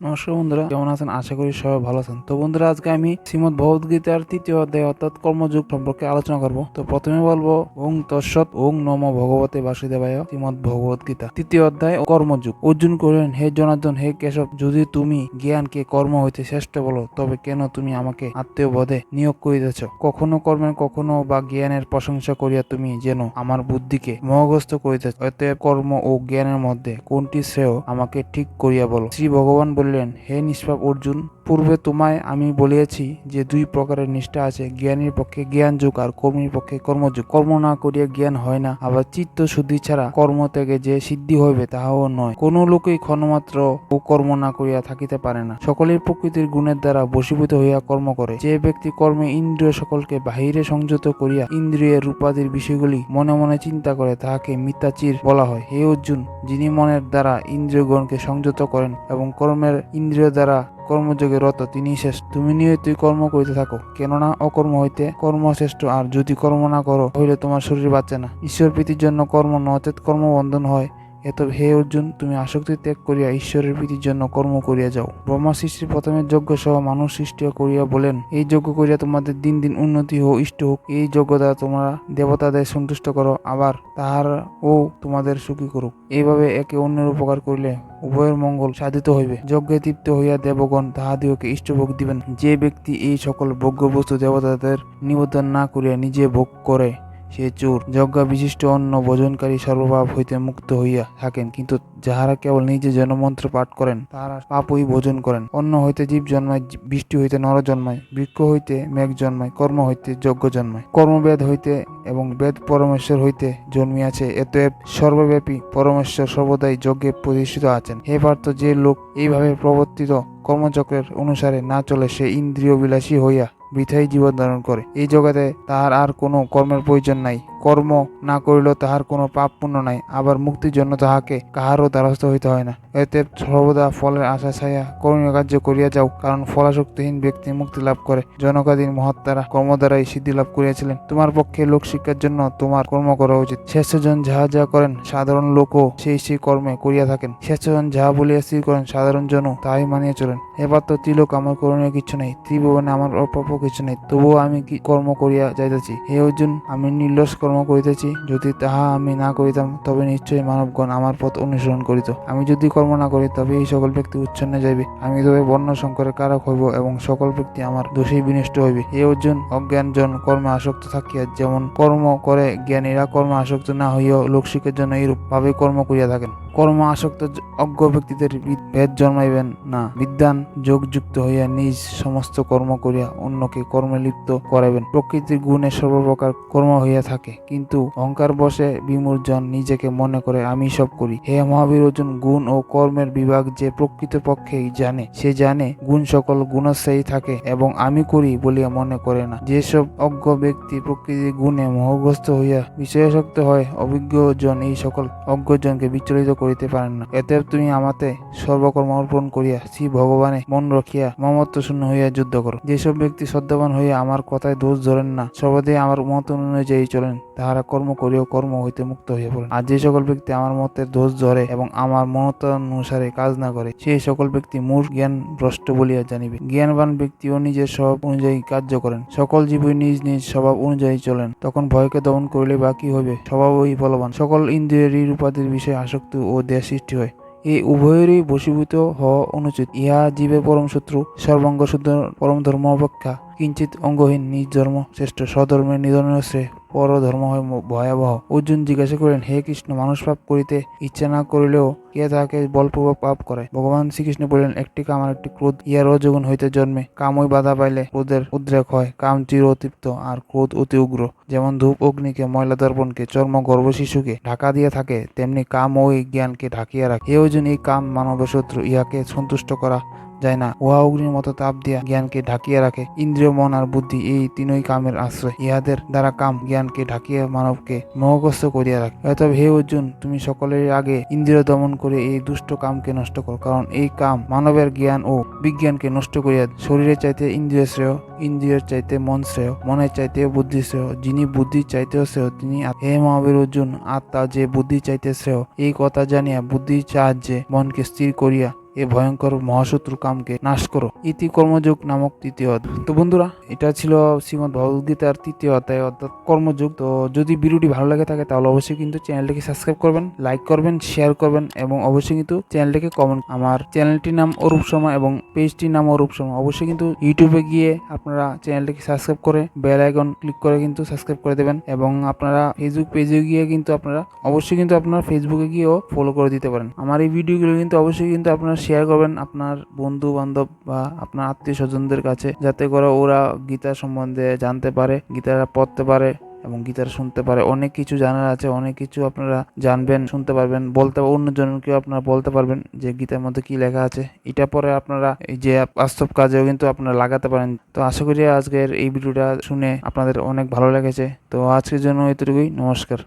নমস্কার বন্ধুরা, কেমন আছেন? আশা করি সবাই ভালো আছেন। তো বন্ধুরা, আজকে আমি শ্রীমদ ভগবদ গীতার তৃতীয় অধ্যায় অর্থাৎ কর্মযুগ সম্পর্কে আলোচনা করব। তো প্রথমে বলব, ওং তৎসৎ ওং নম ভগবতে বাসুদেবায় শ্রীমদ ভগবদ গীতা। তৃতীয় অধ্যায়, কর্মযুগ। অর্জুন কহিলেন, হে জনার্দন, হে কেশব, যদি তুমি জ্ঞানকে কর্ম হইতে শ্রেষ্ঠ বলো, তবে কেন তুমি আমাকে আত্মীয় বোধে নিয়োগ করিতেছ? কখনো কর্মের কখনো বা জ্ঞানের প্রশংসা করিয়া তুমি যেন আমার বুদ্ধিকে মোহগ্রস্ত করিতেছ। অতএব কর্ম ও জ্ঞানের মধ্যে কোনটি শ্রেয় আমাকে ঠিক করিয়া বলো। শ্রী ভগবান বললেন হে নিষ্পাপ অর্জুন পূর্বে তোমায় আমি বলিয়াছি যে দুই প্রকারের নিষ্ঠা আছে, জ্ঞানীর পক্ষে জ্ঞান যুগ আর কর্মীর পক্ষে কর্মযুগ কর্ম না করিয়া জ্ঞান হয় না, আবার চিত্ত শুদ্ধি ছাড়া কর্ম থেকে যে সিদ্ধি হইবে তাহাও নয়। কোন লোকই ক্ষণমাত্র ও কর্ম না করিয়া থাকিতে পারে না। সকলের প্রকৃতির গুণের দ্বারা বশীভূত হইয়া কর্ম করে। যে ব্যক্তি কর্মে ইন্দ্রিয় সকলকে বাহিরে সংযত করিয়া ইন্দ্রিয়ের রূপাদির বিষয়গুলি মনে মনে চিন্তা করে, তাহাকে মিথ্যাচির বলা হয়। হে অর্জুন, যিনি মনের দ্বারা ইন্দ্রিয়গণকে সংযত করেন এবং কর্মের ইন্দ্রিয় দ্বারা কর্মযোগে রত তিনি শেষ তুমি নিয়তই কর্ম করিতে থাকো, কেননা অকর্ম হইতে কর্ম শ্রেষ্ঠ আর যদি কর্ম না করো হইলে তোমার শরীর বাঁচে না। ঈশ্বর প্রীতির জন্য কর্ম নচেত কর্মবন্ধন হয়। এত হে অর্জুন, তুমি আসক্তি ত্যাগ করিয়া ঈশ্বরের প্রীতির জন্য কর্ম করিয়া যাও। ব্রহ্মা সৃষ্টির প্রথমে যজ্ঞ সহ মানুষ সৃষ্টি করিয়া বলেন, এই যজ্ঞ করিয়া তোমাদের দিন দিন উন্নতি হোক, ইষ্ট হোক। এই যজ্ঞ দ্বারা তোমরা দেবতাদের সন্তুষ্ট করো, আবার তাহার ও তোমাদের সুখী করুক। এইভাবে একে অন্যের উপকার করিলে উভয়ের মঙ্গল সাধিত হইবে। যজ্ঞে তৃপ্ত হইয়া দেবগণ তাহাদিওকে ইষ্টভোগ দিবেন। যে ব্যক্তি এই সকল ভোগ্য বস্তু দেবতাদের নিবেদন না করিয়া নিজে ভোগ করে সে চোর যজ্ঞা বিশিষ্ট অন্য ভোজনকারী সর্বপাপ হইতে মুক্ত হইয়া থাকেন। কিন্তু যাহারা কেবল নিজে জনমন্ত্র পাঠ করেন, তাহারা পাপই ভোজন করেন। অন্ন হইতে জীব জন্মায়, বৃষ্টি হইতে নর জন্মায়, বৃক্ষ হইতে মেঘ জন্মায়, কর্ম হইতে যজ্ঞ জন্মায়। কর্মবেদ হইতে এবং বেদ পরমেশ্বর হইতে জন্মিয়াছে, এতএব সর্বব্যাপী পরমেশ্বর সর্বদাই যজ্ঞে প্রতিষ্ঠিত আছেন। হে পার্থ, যে লোক এইভাবে প্রবর্তিত কর্মচক্রের অনুসারে না চলে, সে ইন্দ্রিয় বিলাসী হইয়া বৃথাই জীবন ধারণ করে। এই জগতে তাহার আর কোনো কর্মের প্রয়োজন নাই। কর্ম না করিলেও তাহার কোনো পাপ পুণ্য নাই। আবার মুক্তির জন্য তাহাকে কাহারও দ্বারস্থ হইতে হয় না। এতে সর্বদা ফলের আশা ছায়া করণীয় কার্য করিয়া যাও, কারণ ফলাশক্তিহীন ব্যক্তি মুক্তি লাভ করে। জনকাদীন মহাত্মারা কর্ম দ্বারাই সিদ্ধি লাভ করিয়াছিলেন। তোমার পক্ষে লোক শিক্ষার জন্য তোমার কর্ম করা উচিত। শ্রেষ্ঠজন যাহা যা করেন, সাধারণ লোকও সেই সেই কর্মে করিয়া থাকেন। শ্রেষ্ঠজন যাহা বলিয়া স্থির করেন, সাধারণ জনও তাহাই মানিয়া চলেন। এবার তো ত্রিলোক আমার করণীয় কিছু নাই। ত্রিভুবনে আমার অপ্রাপ্য কিছু নাই। তবুও আমি কি কর্ম করিয়া যাইতেছি? হে অর্জুন, আমি নির্লস কর্ম করিতেছি। যদি তাহা আমি না করিতাম, তবে নিশ্চয়ই মানবগণ আমার পথ অনুসরণ করিত। আমি যদি কর্ম না করি, তবে এই সকল ব্যক্তি উচ্ছন্নে যাইবে। আমি তবে বর্ণ সংকরের কারক হইব এবং সকল ব্যক্তি আমার দোষেই বিনষ্ট হইবে। হে অর্জুন, অজ্ঞানজন কর্মে আসক্ত থাকিয়া যেমন কর্ম করে জ্ঞানীরা কর্মে আসক্ত না হইয়াও লোকশিক্ষের জন্য এইরূপ ভাবে কর্ম করিয়া থাকেন। কর্ম আসক্ত অজ্ঞ ব্যক্তিদের ভেদ জন্মাইবেন না। বিদ্যান যোগযুক্ত হইয়া নিজ সমস্ত কর্ম করিয়া অন্যকে কর্মে লিপ্ত করাইবেন। প্রকৃতির গুণে সর্বপ্রকার কর্ম হইয়া থাকে। কিন্তু অহংকার বসে বিমূর্জন নিজেকে মনে করে, আমি সব করি। হে মহাবীর অর্জুন গুণ ও কর্মের বিভাগ যে প্রকৃত পক্ষেই জানে, সে জানে গুণ সকল গুণস্থায়ী থাকে এবং আমি করি বলিয়া মনে করে না। যেসব অজ্ঞ ব্যক্তি প্রকৃতির গুণে মোহগ্রস্ত হইয়া বিষয়াসক্ত হয়, অভিজ্ঞজন এই সকল অজ্ঞজনকে বিচলিত করিতে পারেন না। এতএব তুমি আমাতে সর্বকর্ম অর্পণ করিয়া শ্রী ভগবানে মন রখিয়া মমত্ব শূন্য হইয়া যুদ্ধ করো। যেসব ব্যক্তি শ্রদ্ধাবান হইয়া আমার কথায় দোষ ধরেন না, সর্বদাই আমার মত অনুযায়ী চলেন। তাহারা কর্ম করিও কর্ম হইতে মুক্ত হইয়া পড়েন। আর যে সকল ব্যক্তি আমার মতের দোষ ধরে এবং আমার মত অনুসারে কাজ না করে, সেই সকল ব্যক্তি মূর জ্ঞান ভ্রষ্ট বলিয়া জানিবে। জ্ঞানবান ব্যক্তিও নিজের স্বভাব অনুযায়ী কার্য করেন। সকল জীবই নিজ নিজ স্বভাব অনুযায়ী চলেন। তখন ভয়কে দমন করিলে বাকি হইবে? স্বভাবই বলবান সকল ইন্দ্রিয়েরই রূপাদির বিষয়ে আসক্তি দেহ সৃষ্টি হয়। এই উভয়েরই বশীভূত হওয়া অনুচিত। ইহা জীবে পরম শত্রু, সর্বাঙ্গ শুদ্ধ পরম ধর্ম অপেক্ষা। কিঞ্চিত অঙ্গহীন নিজ ধর্ম শ্রেষ্ঠ, স্বধর্মের নিধনের পর ধর্ম হয় ভয়াবহ। অর্জুন জিজ্ঞাসা করেন হে কৃষ্ণ, মানুষ পাপ করিতে ইচ্ছা না করিলেও কে তাহাকে বলপূর্বক পাপ করে। ভগবান শ্রীকৃষ্ণ বললেন, একটি কাম আর একটি ক্রোধ ইহার রজগুণ হইতে জন্মে। কামই বাধা পাইলে ক্রোধের উদ্রেক হয়, কাম চির অতৃপ্ত আর ক্রোধ অতি উগ্র। যেমন ধূপ অগ্নিকে, ময়লা দর্পণকে চর্ম গর্ভ শিশুকে ঢাকা দিয়ে থাকে, তেমনি কাম ওই জ্ঞানকে ঢাকিয়া রাখে। হে অর্জুন এই কাম মানবের শত্রু ইহাকে সন্তুষ্ট করা যায় না। উহা অগ্নির মতো তাপ দিয়া জ্ঞানকে ঢাকিয়া রাখে। ইন্দ্রিয়, মন আর বুদ্ধি এই তিনই কামের আশ্রয়। ইহাদের দ্বারা কাম জ্ঞানকে ঢাকিয়া মানবকে মোহগ্রস্ত করিয়া রাখে। অতএব হে অর্জুন, তুমি সকলের আগে ইন্দ্রিয় দমন করে এই দুষ্ট কামকে নষ্ট কর, কারণ এই কাম মানবের জ্ঞান ও বিজ্ঞানকে নষ্ট করিয়া শরীরের চাইতে ইন্দ্রিয় শ্রেয়, ইন্দ্রিয়ের চাইতে মন শ্রেয়, মনের চাইতে বুদ্ধি শ্রেয়। যিনি বুদ্ধি চাইতেও শ্রেয়, তিনি হে মহাবীর অর্জুন আত্মা যে বুদ্ধি চাইতে শ্রেয়, এই কথা জানিয়া বুদ্ধির সাহায্যে মনকে স্থির করিয়া এ ভয়ঙ্কর মহাশত্রু কামকে নাশ করো। ইতি কর্মযোগ নামক তৃতীয় অধ্যায়। তো বন্ধুরা, এটা ছিল শ্রীমদ ভগবদ্গীতার তৃতীয় অধ্যায় অর্থাৎ কর্মযোগ। তো যদি ভিডিওটি ভালো লাগে থাকে, তাহলে অবশ্যই কিন্তু চ্যানেলটিকে সাবস্ক্রাইব করবেন, লাইক করবেন, শেয়ার করবেন এবং অবশ্যই কিন্তু চ্যানেলটিকে কমেন্ট। আমার চ্যানেলটির নাম অরূপ শর্মা এবং পেজটির নাম অরূপ শর্মা। অবশ্যই কিন্তু ইউটিউবে গিয়ে আপনারা চ্যানেলটিকে সাবস্ক্রাইব করে বেল আইকন ক্লিক করে কিন্তু সাবস্ক্রাইব করে দেবেন এবং আপনারা ফেসবুক পেজে গিয়ে কিন্তু আপনারা অবশ্যই কিন্তু আপনার ফেসবুকে গিয়েও ফলো করে দিতে পারেন। আমার এই ভিডিওগুলো কিন্তু অবশ্যই কিন্তু আপনারা শেয়ার করবেন আপনার বন্ধু বান্ধব বা আপনার আত্মীয় স্বজনদের কাছে, যাতে করে ওরা গীতা সম্বন্ধে জানতে পারে গীতারা পড়তে পারে এবং গীতার শুনতে পারে। অনেক কিছু জানার আছে, অনেক কিছু আপনারা জানবেন, শুনতে পারবেন, বলতে অন্যজনকেও আপনারা বলতে পারবেন যে গীতার মধ্যে কি লেখা আছে। এটা পরে আপনারা এই যে বাস্তব কাজেও কিন্তু আপনারা লাগাতে পারেন। তো আশা করি আজকের এই ভিডিওটা শুনে আপনাদের অনেক ভালো লেগেছে। তো আজকের জন্য এতটুকুই। নমস্কার।